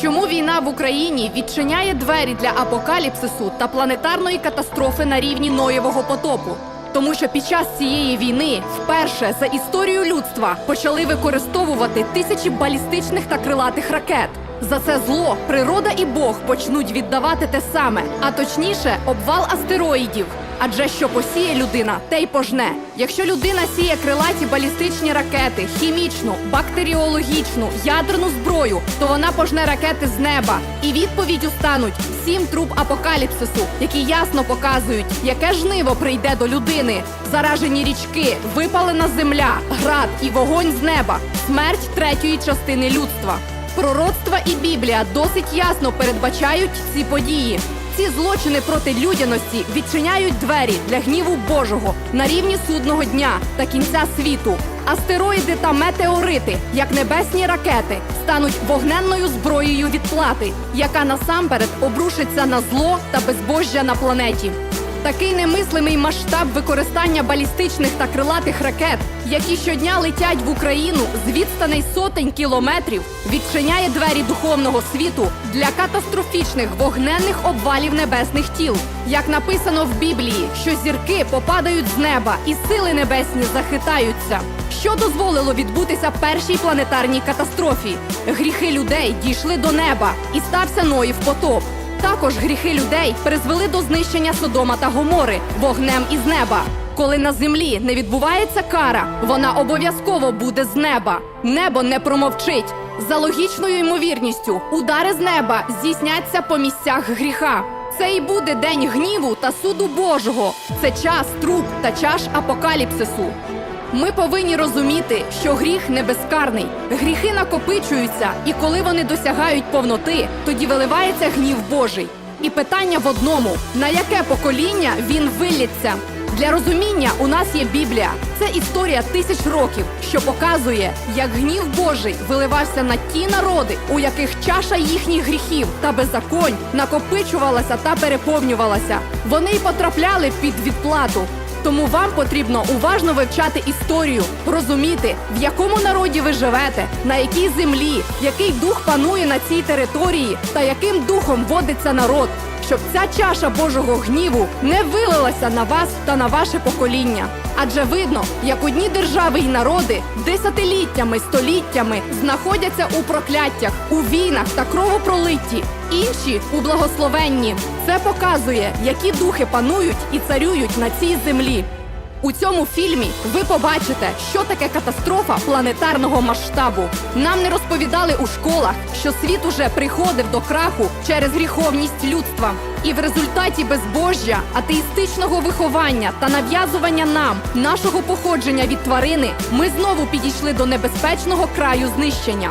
Чому війна в Україні відчиняє двері для апокаліпсису та планетарної катастрофи на рівні Ноєвого потопу? Тому що під час цієї війни вперше за історію людства почали використовувати тисячі балістичних та крилатих ракет. За це зло природа і Бог почнуть віддавати те саме, а точніше, обвал астероїдів. Адже що посіє людина, те й пожне. Якщо людина сіє крилаті балістичні ракети, хімічну, бактеріологічну, ядерну зброю, то вона пожне ракети з неба. І відповіддю стануть сім труб апокаліпсису, які ясно показують, яке жниво прийде до людини. Заражені річки, випалена земля, град і вогонь з неба, смерть третьої частини людства. Пророцтва і Біблія досить ясно передбачають ці події. Ці злочини проти людяності відчиняють двері для гніву Божого на рівні судного дня та кінця світу. Астероїди та метеорити, як небесні ракети, стануть вогненною зброєю відплати, яка насамперед обрушиться на зло та безбожжя на планеті. Такий немислимий масштаб використання балістичних та крилатих ракет, які щодня летять в Україну з відстаней сотень кілометрів, відчиняє двері духовного світу для катастрофічних вогненних обвалів небесних тіл. Як написано в Біблії, що зірки попадають з неба і сили небесні захитаються. Що дозволило відбутися першій планетарній катастрофі? Гріхи людей дійшли до неба і стався Ноїв потоп. Також гріхи людей призвели до знищення Содома та Гомори вогнем із неба. Коли на землі не відбувається кара, вона обов'язково буде з неба. Небо не промовчить. За логічною ймовірністю, удари з неба здійсняться по місцях гріха. Це і буде день гніву та суду Божого. Це час труб та чаш апокаліпсису. Ми повинні розуміти, що гріх не безкарний. Гріхи накопичуються, і коли вони досягають повноти, тоді виливається гнів Божий. І питання в одному: на яке покоління він виллється? Для розуміння у нас є Біблія. Це історія тисяч років, що показує, як гнів Божий виливався на ті народи, у яких чаша їхніх гріхів та беззаконь накопичувалася та переповнювалася. Вони й потрапляли під відплату. Тому вам потрібно уважно вивчати історію, розуміти, в якому народі ви живете, на якій землі, який дух панує на цій території та яким духом водиться народ, щоб ця чаша Божого гніву не вилилася на вас та на ваше покоління. Адже видно, як одні держави й народи десятиліттями, століттями знаходяться у прокляттях, у війнах та кровопролитті, інші у благословенні. Це показує, які духи панують і царюють на цій землі. У цьому фільмі ви побачите, що таке катастрофа планетарного масштабу. Нам не розповідали у школах, що світ уже приходив до краху через гріховність людства. І в результаті безбожжя, атеїстичного виховання та нав'язування нам нашого походження від тварини, ми знову підійшли до небезпечного краю знищення.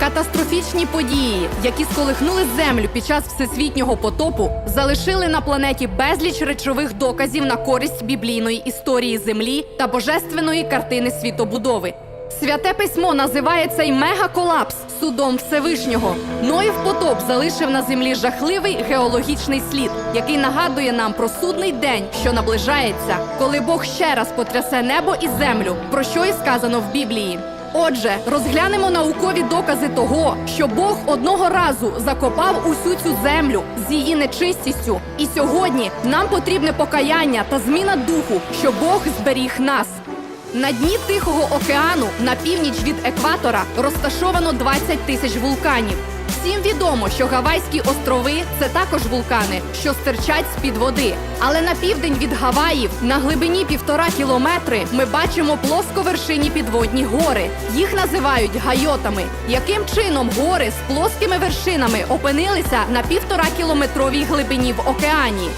Катастрофічні події, які сколихнули землю під час всесвітнього потопу, залишили на планеті безліч речових доказів на користь біблійної історії землі та божественної картини світобудови. Святе письмо називає цей мегаколапс судом Всевишнього. Ноїв потоп залишив на землі жахливий геологічний слід, який нагадує нам про судний день, що наближається, коли Бог ще раз потрясе небо і землю, про що й сказано в Біблії. Отже, розглянемо наукові докази того, що Бог одного разу закопав усю цю землю з її нечистістю. І сьогодні нам потрібне покаяння та зміна духу, що Бог зберіг нас. На дні Тихого океану на північ від екватора розташовано 20 тисяч вулканів. Всім відомо, що Гавайські острови це також вулкани, що стирчать з під води. Але на південь від Гаваїв, на глибині півтора кілометри, ми бачимо плосковершині підводні гори. Їх називають гайотами. Яким чином гори з плоскими вершинами опинилися на півтора кілометровій глибині в океані?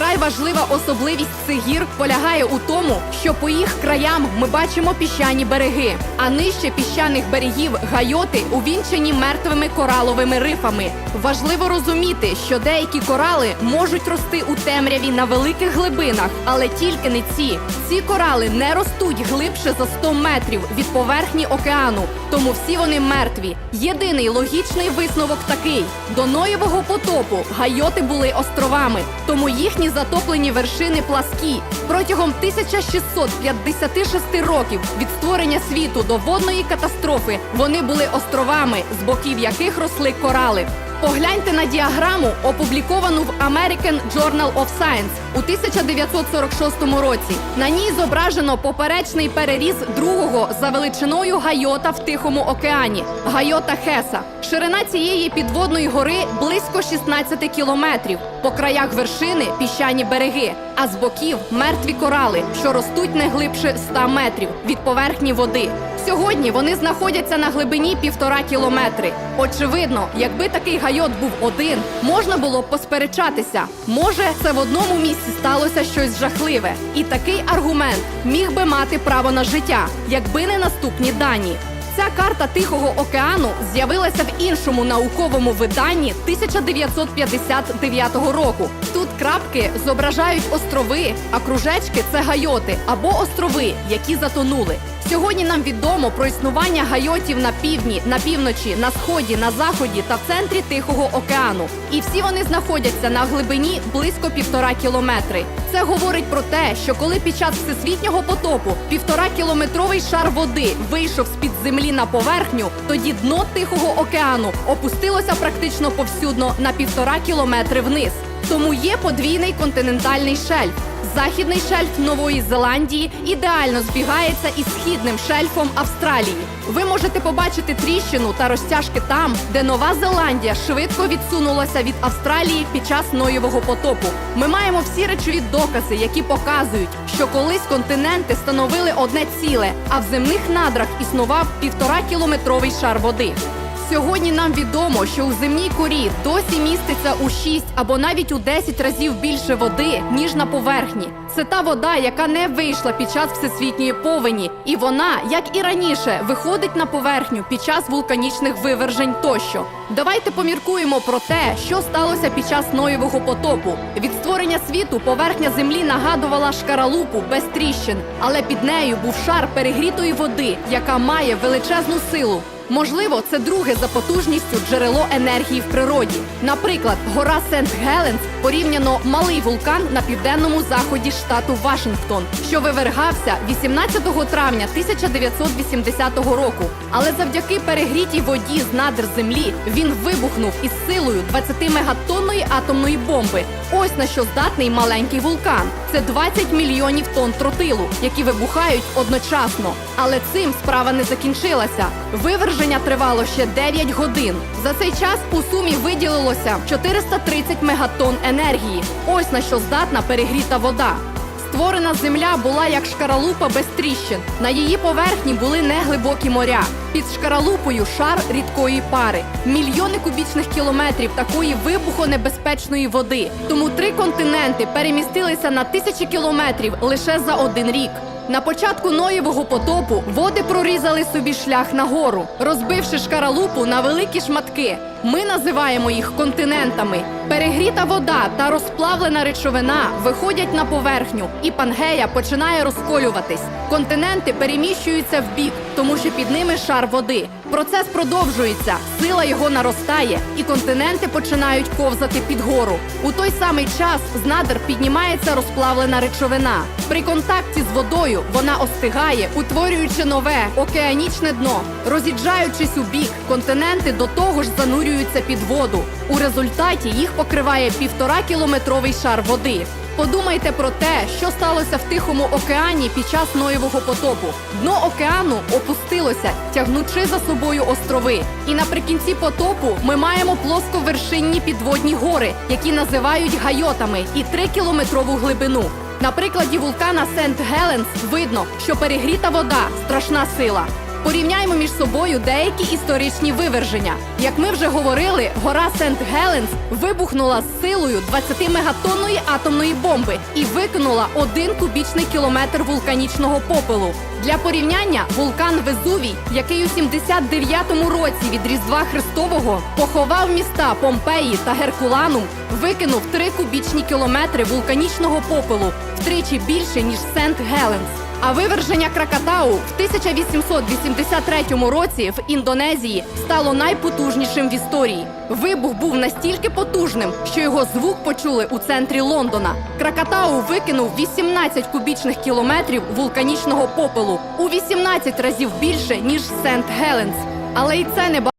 Вкрай важлива особливість цих гір полягає у тому, що по їх краям ми бачимо піщані береги, а нижче піщаних берегів гайоти увінчені мертвими кораловими рифами. Важливо розуміти, що деякі корали можуть рости у темряві на великих глибинах, але тільки не ці. Ці корали не ростуть глибше за 100 метрів від поверхні океану, тому всі вони мертві. Єдиний логічний висновок такий: до Ноєвого потопу гайоти були островами, тому їхні затоплені вершини пласкі. Протягом 1656 років від створення світу до водної катастрофи вони були островами, з боків яких росли корали. Погляньте на діаграму, опубліковану в American Journal of Science у 1946 році. На ній зображено поперечний переріз другого за величиною гайота в Тихому океані гайота Хеса. Ширина цієї підводної гори близько 16 кілометрів. По краях вершини піщані береги, а з боків мертві корали, що ростуть не глибше 100 метрів від поверхні води. Сьогодні вони знаходяться на глибині півтора кілометри. Очевидно, якби такий гайот був один, можна було б посперечатися. Може, це в одному місці сталося щось жахливе. І такий аргумент міг би мати право на життя, якби не наступні дані. Ця карта Тихого океану з'явилася в іншому науковому виданні 1959 року. Тут крапки зображають острови, а кружечки це гайоти або острови, які затонули. Сьогодні нам відомо про існування гайотів на півдні, на півночі, на сході, на заході та в центрі Тихого океану. І всі вони знаходяться на глибині близько півтора кілометри. Це говорить про те, що коли під час всесвітнього потопу півтора кілометровий шар води вийшов з землі на поверхню, тоді дно Тихого океану опустилося практично повсюдно на півтора кілометри вниз. Тому є подвійний континентальний шельф. Західний шельф Нової Зеландії ідеально збігається із східним шельфом Австралії. Ви можете побачити тріщину та розтяжки там, де Нова Зеландія швидко відсунулася від Австралії під час Ноєвого потопу. Ми маємо всі речові докази, які показують, що колись континенти становили одне ціле, а в земних надрах існував півтора кілометровий шар води. Сьогодні нам відомо, що у земній корі досі міститься у 6 або навіть у 10 разів більше води, ніж на поверхні. Це та вода, яка не вийшла під час всесвітньої повені, і вона, як і раніше, виходить на поверхню під час вулканічних вивержень тощо. Давайте поміркуємо про те, що сталося під час Ноєвого потопу. Від створення світу поверхня землі нагадувала шкаралупу без тріщин, але під нею був шар перегрітої води, яка має величезну силу. Можливо, це друге за потужністю джерело енергії в природі. Наприклад, гора Сент Геленс порівняно малий вулкан на південному заході штату Вашингтон, що вивергався 18 травня 1980 року. Але завдяки перегрітій воді з надр землі він вибухнув із силою 20-мегатонної атомної бомби. Ось на що здатний маленький вулкан. Це 20 мільйонів тонн тротилу, які вибухають одночасно. Але цим справа не закінчилася. Виверження тривало ще 9 годин. За цей час у сумі виділилося 430 мегатонн енергії. Ось на що здатна перегріта вода. Створена земля була як шкаралупа без тріщин. На її поверхні були неглибокі моря. Під шкаралупою шар рідкої пари, мільйони кубічних кілометрів такої вибухонебезпечної води. Тому три континенти перемістилися на тисячі кілометрів лише за один рік. На початку Ноєвого потопу води прорізали собі шлях нагору, розбивши шкаралупу на великі шматки. Ми називаємо їх континентами. Перегріта вода та розплавлена речовина виходять на поверхню, і пангея починає розколюватись. Континенти переміщуються в бік, тому що під ними шар води. Процес продовжується, сила його наростає, і континенти починають ковзати під гору. У той самий час з надр піднімається розплавлена речовина. При контакті з водою вона остигає, утворюючи нове океанічне дно. Роз'їжджаючись у бік, континенти до того ж занурюються під воду. У результаті їх покриває півтора кілометровий шар води. Подумайте про те, що сталося в Тихому океані під час Ноєвого потопу. Дно океану опустилося, тягнучи за собою острови. І наприкінці потопу ми маємо плосковершинні підводні гори, які називають гайотами, і 3-кілометрову глибину. На прикладі вулкана Сент Геленс видно, що перегріта вода страшна сила. Порівняймо між собою деякі історичні виверження. Як ми вже говорили, гора Сент Геленс вибухнула з силою 20-мегатонної атомної бомби і викинула один кубічний кілометр вулканічного попелу. Для порівняння вулкан Везувій, який у 79-му році від Різдва Христового поховав міста Помпеї та Геркуланум, викинув 3 кубічні кілометри вулканічного попелу втричі більше ніж Сент Геленс. А виверження Кракатау в 1883 році в Індонезії стало найпотужнішим в історії. Вибух був настільки потужним, що його звук почули у центрі Лондона. Кракатау викинув 18 кубічних кілометрів вулканічного попелу у 18 разів більше ніж Сент Геленс. Але і це не